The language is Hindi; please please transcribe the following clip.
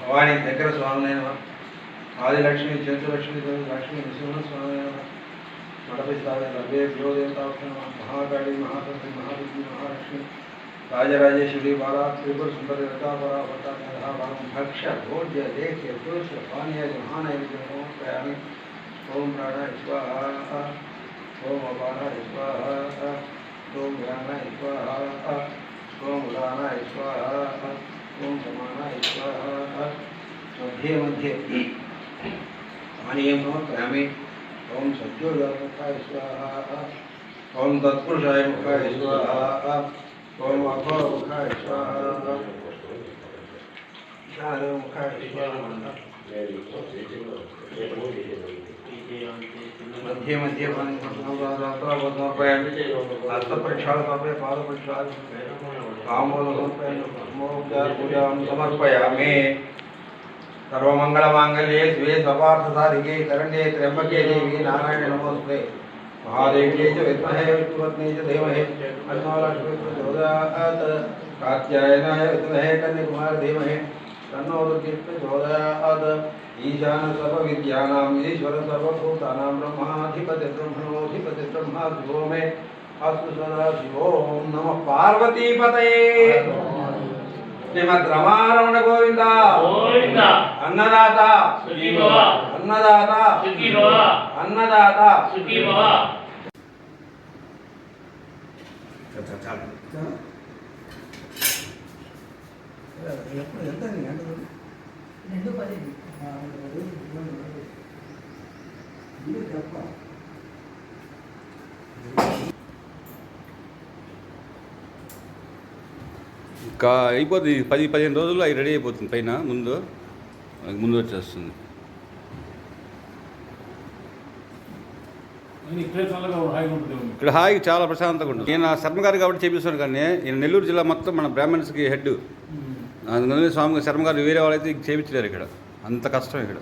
భవానీ దగ్గర స్వామినైన ఆదిలక్ష్మి చతులక్ష్మి లక్ష్మి నృసింహ స్వామి मठपिस्ताय महाकाली महापति महाविद्यु महालक्ष्मी राजराजेश्वरी बाला त्रिपुर सुंदर भोज्य लेख्य पानीय महान ओम ओम प्राणाय स्वाहा ओम स्वाहा ओम स्वाहा ओम उदानाय स्वाहा ओम स्वाहा मध्य मध्ये पानीयं प्रयामि सद्योजामुखाय स्वाहा। ॐ तत्पुरुषाय मुखाय स्वाहा। ॐ अभवमुखाय स्वाहा। स्वाहा। समर्पयामि धर्मोपचार समर्पयामि सर्वमङ्गलमाङ्गल्ये द्वे सपार्थसाधिके शरण्ये त्र्यम्बके देवी नारायण नमोऽस्ते महादेव्यै च विद्महे, विष्णुपत्नी च धीमहि तन्नो लक्ष्मी प्रचोदयात् कात्यायनाय विद्महे कन्याकुमार धीमहि तन्नो दुर्गे प्रचोदयात् ईशान सर्वविद्यानाम् ईश्वर सर्वभूतानां ब्रह्माधिपति ब्रह्मणोऽधिपति ब्रह्मा शिवो मे अस्तु सदा शिवों, नमः पार्वतीपतये। శ్రీమద్ రమారమణ గోవింద. గోవింద. అన్నదాత. అన్నదాత. అన్నదాత. భవ రెండు పది. ఇంకా అయిపోతుంది పది పదిహేను రోజుల్లో అవి రెడీ అయిపోతుంది పైన ముందు. అది ముందు వచ్చేస్తుంది. ఇక్కడే హాయిగా హాయిగా చాలా ప్రశాంతంగా ఉంటుంది. నేను శర్మ గారు కాబట్టి చేపిస్తాను కానీ ఈయన నెల్లూరు జిల్లా మొత్తం మన బ్రాహ్మణ్స్కి హెడ్. అందుకని స్వామి శర్మ గారు వేరే వాళ్ళైతే చేపించలేరు ఇక్కడ. అంత కష్టం ఇక్కడ.